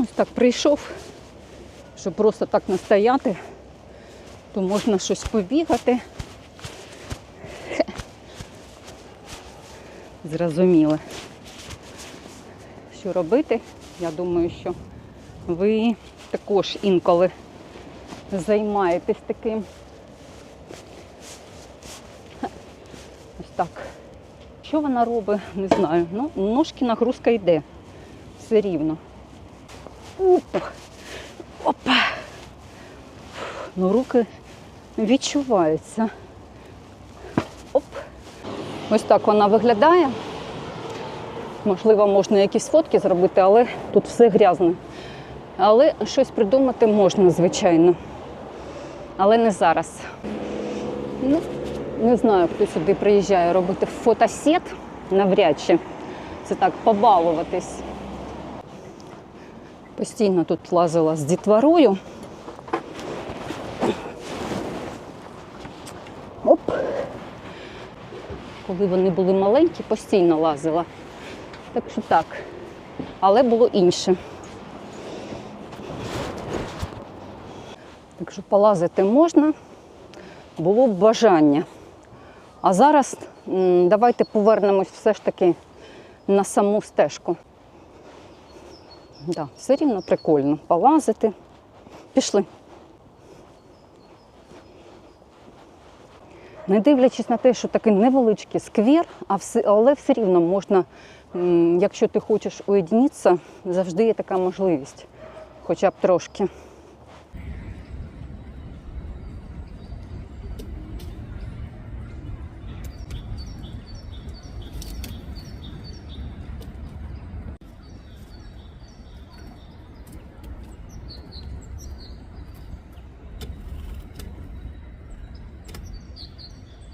Ось так прийшов, щоб просто так не стояти, то можна щось побігати. Хе. Зрозуміло. Що робити? Я думаю, що ви також інколи займаєтесь таким. Ось так. Що вона робить, не знаю. Ну, ножки нагрузка йде. Все рівно. Опа. Опа. Ну, руки відчуваються. Оп. Ось так вона виглядає. Можливо, можна якісь фотки зробити, але тут все грязне. Але щось придумати можна, звичайно. Але не зараз. Ну, не знаю, хто сюди приїжджає робити фотосет навряд чи. Це так побалуватись. Постійно тут лазила з дітворою. Оп. Коли вони були маленькі, постійно лазила. Так що так. Але було інше. Так що полазити можна, було б бажання. А зараз давайте повернемось все ж таки на саму стежку. Да, все рівно прикольно полазити. Пішли. Не дивлячись на те, що такий невеличкий сквір, а все, але все рівно можна, якщо ти хочеш уєдніться, завжди є така можливість, хоча б трошки.